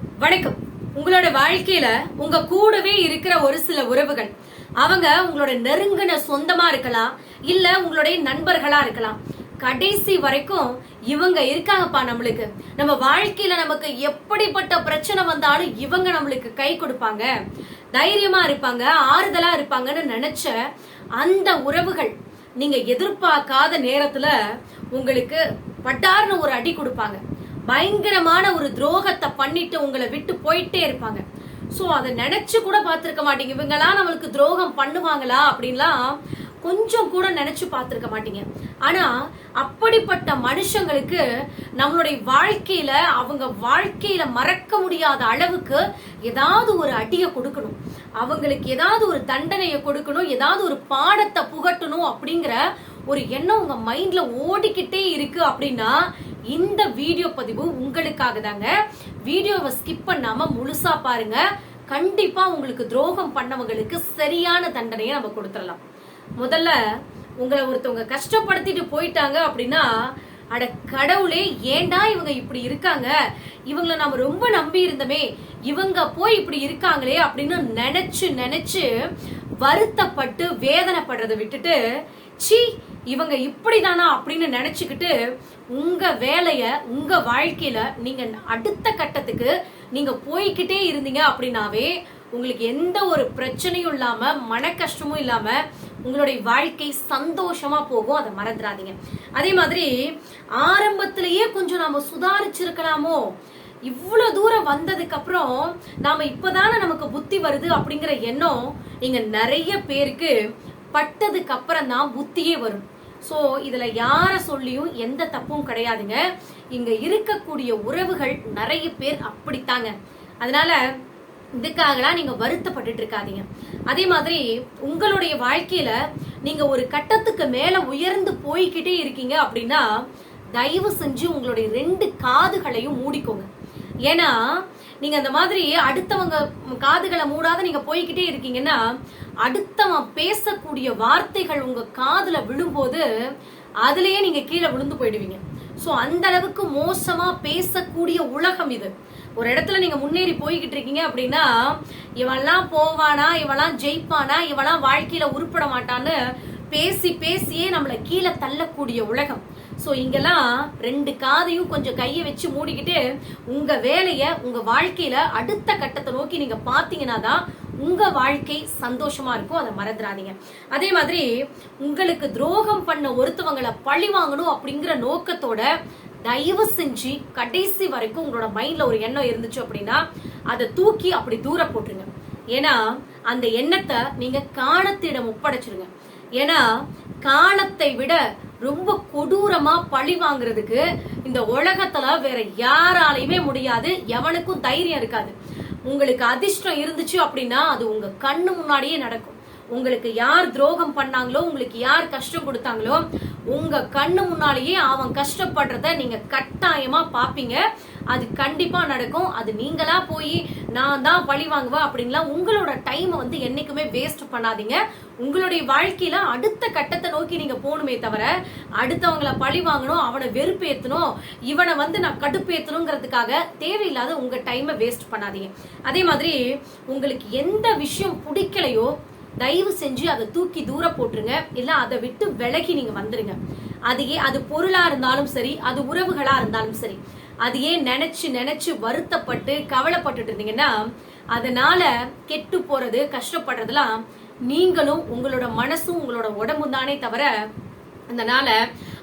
வணக்கம். உங்களோட வாழ்க்கையில உங்க கூடவே இருக்கிற ஒரு சில உறவுகள் அவங்க உங்களோட நெருங்கின சொந்தமா இருக்கலாம் இல்ல உங்களுடைய நண்பர்களா இருக்கலாம். கடைசி வரைக்கும் இவங்க இருக்காங்கப்பா நம்மளுக்கு. நம்ம வாழ்க்கையில நமக்கு எப்படிப்பட்ட பிரச்சனை வந்தாலும் இவங்க நம்மளுக்கு கை கொடுப்பாங்க. தைரியமா இருப்பாங்க ஆறுதலா இருப்பாங்கன்னு நினைச்ச அந்த உறவுகள் நீங்க எதிர்பார்க்காத நேரத்துல உங்களுக்கு பட்டார்னு ஒரு அடி கொடுப்பாங்க. பயங்கரமான ஒரு துரோகத்தை பண்ணிட்டு உங்களை விட்டு போயிட்டே இருப்பாங்க. ஸோ அதை நினைச்சு கூட பார்த்துருக்க மாட்டீங்க. இவங்கெல்லாம் நம்மளுக்கு துரோகம் பண்ணுவாங்களா அப்படின்லாம் கொஞ்சம் கூட நினைச்சு பார்த்துருக்க மாட்டீங்க. ஆனா அப்படிப்பட்ட மனுஷங்களுக்கு நம்மளுடைய வாழ்க்கையில அவங்க வாழ்க்கையில மறக்க முடியாத அளவுக்கு ஏதாவது ஒரு அடியை கொடுக்கணும். அவங்களுக்கு ஏதாவது ஒரு தண்டனையை கொடுக்கணும் ஏதாவது ஒரு பாடத்தை புகட்டணும் அப்படிங்கிற ஒரு எண்ணம் உங்க மைண்ட்ல ஓடிக்கிட்டே இருக்கு அப்படின்னா இந்த வீடியோ பதிவு உங்களுக்காக தாங்க வீடியோவை ஸ்கிப் பண்ணாம முழுசா பாருங்க. கண்டிப்பா உங்களுக்கு துரோகம் பண்ணவங்களுக்கு சரியான தண்டனையை நம்ம கொடுத்துடலாம். முதல்ல உங்களை ஒருத்தவங்க கஷ்டப்படுத்திட்டு போயிட்டாங்க அப்படின்னா அட கடவுளே ஏண்டா இவங்க இப்படி இருக்காங்க? இவங்கள நாம ரொம்ப நம்பி இருந்தோமே. இவங்க போய் இப்படி இருக்காங்களே அப்படின்னு நினைச்சு நினைச்சு வருத்தப்பட்டு வேதனைப்படுறதை விட்டுட்டு சி இவங்க இப்படிதானா அப்படின்னு நினைச்சுக்கிட்டு உங்க வேலைய உங்க வாழ்க்கையில நீங்க அடுத்த கட்டத்துக்கு நீங்க போய்கிட்டே இருந்தீங்க அப்படின்னாவே உங்களுக்கு எந்த ஒரு பிரச்சனையும் இல்லாம மன கஷ்டமும் இல்லாம உங்களுடைய வாழ்க்கை சந்தோஷமா போகும். அதை மறந்துடாதீங்க. அதே மாதிரி ஆரம்பத்திலேயே கொஞ்சம் நாம சுதாரிச்சிருக்கலாமோ? இவ்வளவு தூரம் வந்ததுக்கு அப்புறம் நாம இப்பதானே நமக்கு புத்தி வருது அப்படிங்கிற எண்ணம் இங்க நிறைய பேருக்கு பட்டதுக்கு அப்புறம் தான் புத்தியே வரும். ஸோ இதில் யாரை சொல்லியும் எந்த தப்பும் கிடையாதுங்க. இங்கே இருக்கக்கூடிய உறவுகள் நிறைய பேர் அப்படித்தாங்க. அதனால இதுக்காகலாம் நீங்கள் வருத்தப்பட்டுட்டு இருக்காதீங்க. அதே மாதிரி உங்களுடைய வாழ்க்கையில் நீங்கள் ஒரு கட்டத்துக்கு மேலே உயர்ந்து போய்கிட்டே இருக்கீங்க அப்படின்னா தயவு செஞ்சு உங்களுடைய ரெண்டு காதுகளையும் மூடிக்கோங்க. ஏன்னா நீங்க அந்த மாதிரி அடுத்தவங்க காதுகளை மூடாத நீங்க போய்கிட்டே இருக்கீங்கன்னா அடுத்தவன் பேசக்கூடிய வார்த்தைகள் உங்க காதுல விழும்போது அதுலயே நீங்க கீழே விழுந்து போயிடுவீங்க. சோ அந்த அளவுக்கு மோசமா பேசக்கூடிய உலகம் இது. ஒரு இடத்துல நீங்க முன்னேறி போய்கிட்டு இருக்கீங்க அப்படின்னா இவன்லாம் போவானா இவன்லாம் ஜெயிப்பானா இவன்லாம் வாழ்க்கையில உருப்பட மாட்டான்னு பேசி பேசியே நம்மளை கீழே தள்ளக்கூடிய உலகம். ஸோ இங்கெல்லாம் ரெண்டு காதையும் கொஞ்சம் கையை வச்சு மூடிக்கிட்டு உங்க வேலையை உங்க வாழ்க்கையில அடுத்த கட்டத்தை நோக்கி நீங்க பாத்தீங்கன்னா தான் உங்க வாழ்க்கை சந்தோஷமா இருக்கும். அதை மறந்துடாதீங்க. அதே மாதிரி உங்களுக்கு துரோகம் பண்ண ஒருத்தவங்களை பழி வாங்கணும் அப்படிங்கிற நோக்கத்தோட தயவு செஞ்சு கடைசி வரைக்கும் உங்களோட மைண்ட்ல ஒரு எண்ணம் இருந்துச்சு அப்படின்னா அதை தூக்கி அப்படி தூர போட்டுருங்க. ஏன்னா அந்த எண்ணத்தை நீங்க காணத்திடம் ஒப்படைச்சிருங்க. ஏன்னா காலத்தை விட ரொம்ப கொடூரமா பழி வாங்குறதுக்கு இந்த உலகத்துல வேற யாராலையுமே முடியாது எவனுக்கும் தைரியம் இருக்காது. உங்களுக்கு அதிர்ஷ்டம் இருந்துச்சு அப்படின்னா அது உங்க கண்ணு முன்னாடியே நடக்கும். உங்களுக்கு யார் துரோகம் பண்ணாங்களோ உங்களுக்கு யார் கஷ்டம் கொடுத்தாங்களோ உங்க கண்ணு முன்னாலேயே அவன் கஷ்டப்படுறத நீங்க கட்டாயமா பாப்பீங்க. அது கண்டிப்பா நடக்கும். அது நீங்களா போய் நான் தான் பழி வாங்குவேன் அப்படின்லாம் உங்களோட டைமை வந்து என்னைக்குமே வேஸ்ட் பண்ணாதீங்க. உங்களுடைய வாழ்க்கையில அடுத்த கட்டத்தை நோக்கி நீங்க போகணுமே தவிர அடுத்தவங்களை பழி வாங்கணும் அவனை வெறுப்பேற்றணும் இவனை வந்து நான் கடுப்பேத்தணுங்கிறதுக்காக தேவையில்லாத உங்க டைமை வேஸ்ட் பண்ணாதீங்க. அதே மாதிரி உங்களுக்கு எந்த விஷயம் பிடிக்கலையோ தயவு செஞ்சு அதை தூக்கி தூர போட்டுருங்க. இல்ல அதை விட்டு விலகி நீங்க வந்துருங்க. அதையே அது பொருளா இருந்தாலும் சரி அது உறவுகளா இருந்தாலும் சரி அதையே நினைச்சு நினைச்சு வருத்தப்பட்டு கவலைப்பட்டுட்டு இருந்தீங்கன்னா அதனால கெட்டு போறது கஷ்டப்படுறதுலாம் நீங்களும் உங்களோட மனசும் உங்களோட உடம்பும் தானே தவிர அதனால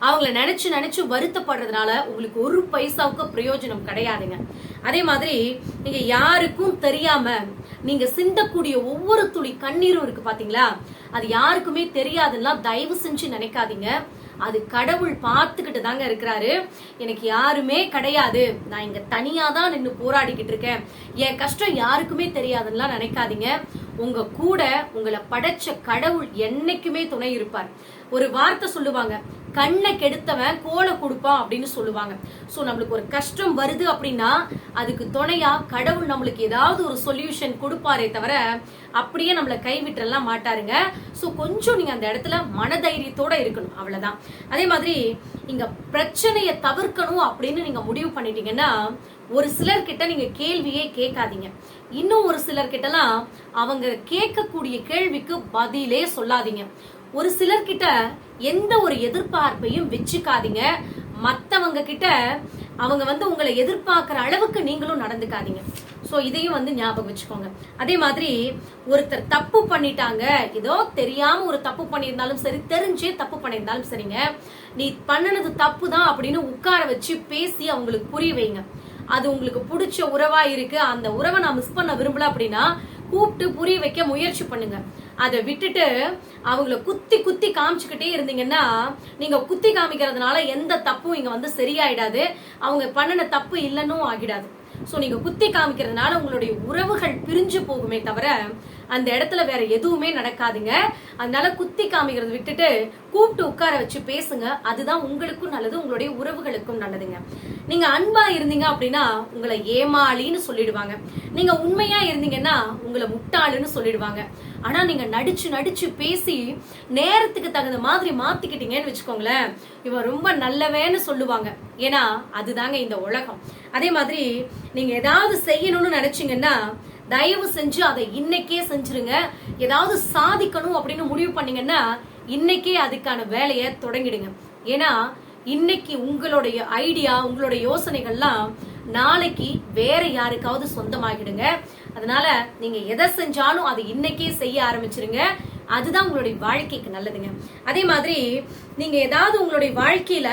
அவங்கள நினைச்சு நினைச்சு வருத்தப்படுறதுனால உங்களுக்கு ஒரு பைசாவுக்கு பிரயோஜனம் கிடையாதுங்க. அதே மாதிரி நீங்க யாருக்கும் தெரியாம நீங்க சிந்தக்கூடிய ஒவ்வொரு துளி கண்ணீரும் இருக்கு பாத்தீங்களா? அது யாருக்குமே தெரியாதுன்னா தயவு செஞ்சு நினைக்காதீங்க. அது கடவுள் பார்த்துக்கிட்டு தாங்க இருக்கிறாரு. எனக்கு யாருமே கிடையாது. நான் இங்க தனியா தான் நின்று போராடிக்கிட்டு இருக்கேன். என் கஷ்டம் யாருக்குமே தெரியாதுன்னா நினைக்காதீங்க. உங்க கூட உங்களை படைச்ச கடவுள் என்னைக்குமே துணை இருப்பார். ஒரு வார்த்தை சொல்லுவாங்க கண்ணை கெடுத்தவன் கோலை கொடுப்பான் அப்படின்னு சொல்லுவாங்க. ஸோ நம்மளுக்கு ஒரு கஷ்டம் வருது அப்படின்னா அதுக்கு துணையா கடவுள் நம்மளுக்கு ஏதாவது ஒரு சொல்யூஷன் கொடுப்பாரே தவிர அப்படியே நம்மளை கைவிட்டுறலாம் மாட்டாருங்க. ஸோ கொஞ்சம் நீங்க அந்த இடத்துல மனதைரியத்தோட இருக்கணும். அவ்வளவுதான். அதே மாதிரி இங்க பிரச்சனையை தவிர்க்கணும் அப்படின்னு நீங்க முடிவு பண்ணிட்டீங்கன்னா ஒரு சிலர்கிட்ட நீங்க கேள்வியே கேட்காதீங்க. இன்னும் ஒரு சிலர்கிட்டலாம் அவங்க கேட்கக்கூடிய கேள்விக்கு பதிலே சொல்லாதீங்க. ஒரு சிலர்கிட்ட எந்த ஒரு எதிர்பார்ப்பையும் வச்சுக்காதீங்க. மத்தவங்க கிட்ட அவங்க வந்து உங்களை எதிர்பார்க்குற அளவுக்கு நீங்களும் நடந்துக்காதீங்க. ஸோ இதையும் வந்து ஞாபகம் வச்சுக்கோங்க. அதே மாதிரி ஒருத்தர் தப்பு பண்ணிட்டாங்க. ஏதோ தெரியாம ஒரு தப்பு பண்ணியிருந்தாலும் சரி தெரிஞ்சே தப்பு பண்ணியிருந்தாலும் சரிங்க. நீ பண்ணுனது தப்பு தான் அப்படின்னு உட்கார வச்சு பேசி அவங்களுக்கு புரிய வைங்க. அது உங்களுக்கு பிடிச்ச உறவா இருக்கு. அந்த உறவை நான் மிஸ் பண்ண விரும்பல அப்படின்னா கூப்பிட்டு புரிய வைக்க முயற்சி பண்ணுங்க. அதை விட்டுட்டு அவங்கள குத்தி குத்தி காமிச்சுக்கிட்டே இருந்தீங்கன்னா நீங்க குத்தி காமிக்கிறதுனால எந்த தப்பும் இங்க வந்து சரியாயிடாது. அவங்க பண்ணின தப்பு இல்லைன்னும் ஆகிடாது. ஸோ நீங்க குத்தி காமிக்கிறதுனால உங்களுடைய உறவுகள் பிரிஞ்சு போகுமே தவிர அந்த இடத்துல வேற எதுவுமே நடக்காதுங்க. அதனால குத்தி காமிக்கிறத விட்டுட்டு கூப்பிட்டு உட்கார வச்சு பேசுங்க. அதுதான் உங்களுக்கும் நல்லது உங்களுடைய உறவுகளுக்கும் நல்லதுங்க. நீங்க அன்பா இருந்தீங்க அப்படின்னா உங்களை ஏமாளின்னு சொல்லிடுவாங்க. நீங்க உண்மையா இருந்தீங்கன்னா உங்களை முட்டாளுன்னு சொல்லிடுவாங்க. ஆனா நீங்க நடிச்சு நடிச்சு பேசி நேரத்துக்கு தகுந்த மாதிரி மாத்திக்கிட்டீங்கன்னு வச்சுக்கோங்களேன் இவன் ரொம்ப நல்லவேன்னு சொல்லுவாங்க. ஏன்னா அதுதாங்க இந்த உலகம். அதே மாதிரி நீங்க ஏதாவது செய்யணும்னு நினைச்சீங்கன்னா தயவு செஞ்சு அதை இன்னைக்கே செஞ்சிருங்க. ஏதாவது சாதிக்கணும் அப்படின்னு முடிவு பண்ணீங்கன்னா இன்னைக்கே அதுக்கான வேலையை தொடங்கிடுங்க. ஏன்னா இன்னைக்கு உங்களுடைய ஐடியா உங்களுடைய யோசனைகள்லாம் நாளைக்கு வேற யாருக்காவது சொந்தமாகிடுங்க. அதனால நீங்க எதை செஞ்சாலும் அதை இன்னைக்கே செய்ய ஆரம்பிச்சிருங்க. அதுதான் உங்களுடைய வாழ்க்கைக்கு நல்லதுங்க. அதே மாதிரி நீங்க ஏதாவது உங்களுடைய வாழ்க்கையில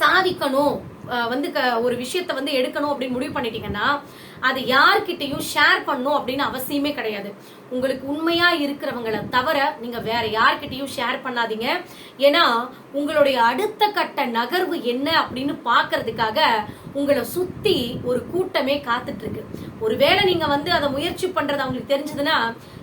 சாதிக்கணும் வந்து க- ஒரு விஷயத்த வந்து எடுக்கணும் அப்படின்னு முடிவு பண்ணிட்டீங்கன்னா அது யார்கிட்டையும் ஷேர் பண்ணும் அப்படின்னு அவசியமே கிடையாது. உங்களுக்கு உண்மையா இருக்கிறவங்களை தவிர நீங்க வேற யார்கிட்டையும் ஷேர் பண்ணாதீங்க. ஏன்னா உங்களுடைய அடுத்த கட்ட நகர்வு என்ன அப்படின்னு பாக்குறதுக்காக உங்களை சுத்தி ஒரு கூட்டமே காத்துட்டு இருக்கு. ஒருவேளை நீங்க வந்து அதை முயற்சி பண்றது அவங்களுக்கு தெரிஞ்சதுன்னா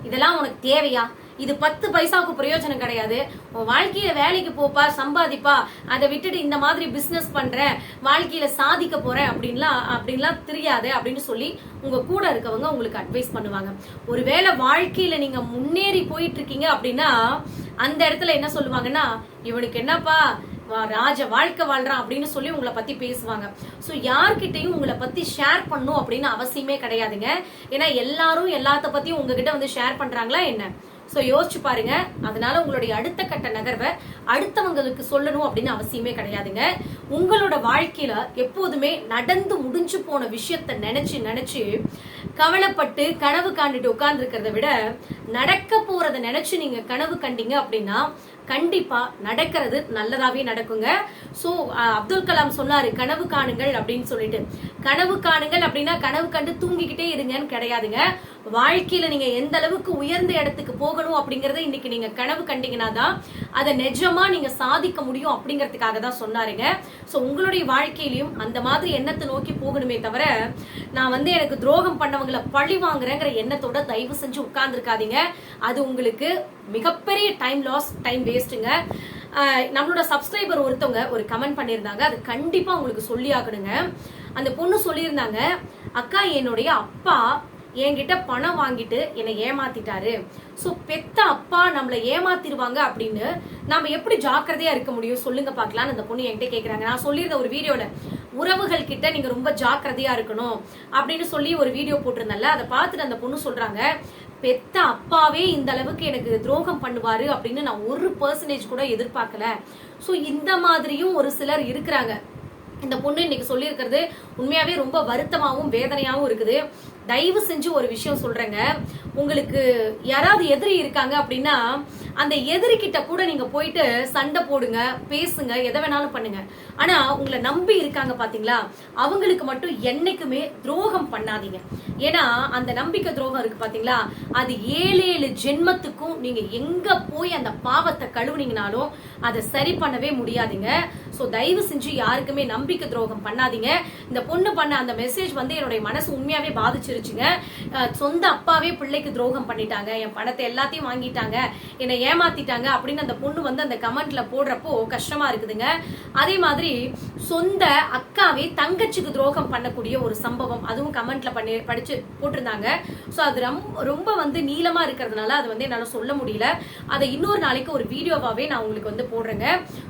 இதெல்லாம் உனக்கு தேவையா? இது பத்து பைசாவுக்கு பிரயோஜனம் கிடையாது. உன் வாழ்க்கையில வேலைக்கு போப்பா சம்பாதிப்பா அதை விட்டுட்டு இந்த மாதிரி பிசினஸ் பண்றேன் வாழ்க்கையில சாதிக்க போறேன் அப்படின்லாம் அப்படின்லாம் தெரியாது அப்படின்னு சொல்லி உங்க கூட இருக்கவங்க உங்களுக்கு அட்வைஸ் பண்ணுவாங்க. ஒருவேளை வாழ்க்கையில நீங்க முன்னேறி போயிட்டு இருக்கீங்க அப்படின்னா அந்த இடத்துல என்ன சொல்லுவாங்கன்னா இவனுக்கு என்னப்பா ராஜ வாழ்க்கை வாழ்றான் அப்படின்னு சொல்லி உங்களை பத்தி பேசுவாங்க. ஸோ யார்கிட்டையும் உங்களை பத்தி ஷேர் பண்ணும் அப்படின்னு அவசியமே கிடையாதுங்க. ஏன்னா எல்லாரும் எல்லாத்த பத்தியும் உங்ககிட்ட வந்து ஷேர் பண்றாங்களா என்ன? ஸோ யோசிச்சு பாருங்க. அதனால உங்களுடைய அடுத்த கட்ட நகர்வை அடுத்தவங்களுக்கு சொல்லணும் அப்படின்னு அவசியமே கிடையாதுங்க. உங்களோட வாழ்க்கையில எப்போதுமே நடந்து முடிஞ்சு போன விஷயத்த நினைச்சு நினைச்சு கவலைப்பட்டு கனவு காண்டுட்டு உட்கார்ந்து இருக்கிறத விட நடக்க போறத நினைச்சு நீங்க கனவு கண்டீங்க அப்படின்னா கண்டிப்பா நடக்கிறது நல்லதாவே நடக்குங்க. சோ அப்துல் கலாம் சொன்னாரு கனவு காணுங்கள் அப்படின்னு சொல்லிட்டு. கனவு காணுங்கள் அப்படின்னா கனவு கண்டு தூங்கிக்கிட்டே இருங்கன்னு கிடையாதுங்க. வாழ்க்கையில நீங்க எந்த அளவுக்கு உயர்ந்த இடத்துக்கு போகணும் அப்படிங்கறத இன்னைக்கு நீங்க கனவு கண்டீங்கன்னா தான் அதை நிஜமா நீங்க சாதிக்க முடியும் அப்படிங்கறதுக்காக தான் சொன்னாருங்க. சோ உங்களுடைய வாழ்க்கையிலையும் அந்த மாதிரி எண்ணத்தை நோக்கி போகணுமே தவிர நான் வந்து எனக்கு துரோகம் பண்ணவங்களை பழி வாங்குறேங்கிற எண்ணத்தோட தயவு செஞ்சு உட்கார்ந்துருக்காதீங்க. அது உங்களுக்கு மிகப்பெரிய டைம் லாஸ் டைம் வேஸ்ட்டுங்க நம்மளோட சப்ஸ்கிரைபர் ஒருத்தவங்க ஒரு கமெண்ட் பண்ணியிருந்தாங்க. அது கண்டிப்பா உங்களுக்கு சொல்லி ஆகணுங்க அந்த பொண்ணு சொல்லியிருந்தாங்க அக்கா என்னுடைய அப்பா என்கிட்ட பணம் வாங்கிட்டு என்னை ஏமாத்திட்டாரு. சோ பெத்த அப்பா நம்மளை ஏமாத்திருவாங்க அப்படின்னு நாம எப்படி ஜாக்கிரதையா இருக்க முடியும்? சொல்லுங்க பார்க்கலான்னு அந்த பொண்ணு என்கிட்ட கேட்குறாங்க நான் சொல்லியிருந்த ஒரு வீடியோல உறவுகள் கிட்ட நீங்க ரொம்ப ஜாக்கிரதையா இருக்கணும். அப்படின்னு சொல்லி ஒரு வீடியோ போட்டிருந்தேன்ல அதை பார்த்துட்டு அந்த பொண்ணு சொல்றாங்க பெத்த அப்பாவே இந்த அளவுக்கு எனக்கு துரோகம் பண்ணுவாரு அப்படின்னு நான் ஒரு பர்சன்டேஜ் கூட எதிர்பார்க்கல. ஸோ இந்த மாதிரியும் ஒரு சிலர் இருக்கிறாங்க. இந்த பொண்ணு இன்னைக்கு சொல்லியிருக்கிறது உண்மையாவே ரொம்ப வருத்தமாகவும் வேதனையாகவும் இருக்குது. தயவு செஞ்சு ஒரு விஷயம் சொல்றேங்க. உங்களுக்கு யாராவது எதிரி இருக்காங்க அப்படின்னா அந்த எதிரிக்கிட்ட கூட நீங்க போயிட்டு சண்டை போடுங்க பேசுங்க எதை வேணாலும் பண்ணுங்க. ஆனா உங்களை நம்பி இருக்காங்க பாத்தீங்களா? அவங்களுக்கு மட்டும் என்னைக்குமே துரோகம் பண்ணாதீங்க. ஏன்னா அந்த நம்பிக்கை துரோகம் இருக்கு பாத்தீங்களா? அது ஏழு ஏழு ஜென்மத்துக்கும் நீங்க எங்க போய் அந்த பாவத்தை கழுவுனீங்கனாலும் அதை சரி பண்ணவே முடியாதுங்க. ஸோ தயவு செஞ்சு யாருக்குமே நம்பிக்கை துரோகம் பண்ணாதீங்க. இந்த பொண்ணு பண்ண அந்த மெசேஜ் வந்து என்னுடைய மனசு உண்மையாவே பாதிச்சிருச்சுங்க. சொந்த அப்பாவே பிள்ளைக்கு துரோகம் பண்ணிட்டாங்க. என் பணத்தை எல்லாத்தையும் வாங்கிட்டாங்க. என்னை ஏமாத்திட்டாங்க அப்படின்னு அந்த பொண்ணு வந்து அந்த கமெண்ட்ல போடுறப்போ கஷ்டமா இருக்குதுங்க. அதே மாதிரி சொந்த அக்கா அக்காவே தங்கச்சிக்கு துரோகம் பண்ணக்கூடிய ஒரு சம்பவம் அதுவும் கமெண்ட்ல பண்ணி படிச்சு போட்டிருந்தாங்க. ஸோ அது ரொம்ப ரொம்ப வந்து நீளமா இருக்கிறதுனால அது வந்து என்னால சொல்ல முடியல. அதை இன்னொரு நாளைக்கு ஒரு வீடியோவாவே நான் உங்களுக்கு வந்து போடுறேங்க.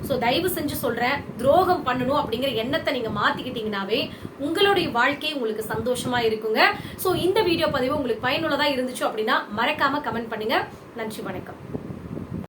ஸோ தயவு செஞ்சு சொல்றேன் துரோகம் பண்ணணும் அப்படிங்கிற எண்ணத்தை நீங்க மாத்திக்கிட்டீங்கன்னாவே உங்களுடைய வாழ்க்கை உங்களுக்கு சந்தோஷமா இருக்குங்க. ஸோ இந்த வீடியோ பதிவு உங்களுக்கு பயனுள்ளதா இருந்துச்சு அப்படின்னா மறக்காம கமெண்ட் பண்ணுங்க. நன்றி வணக்கம்.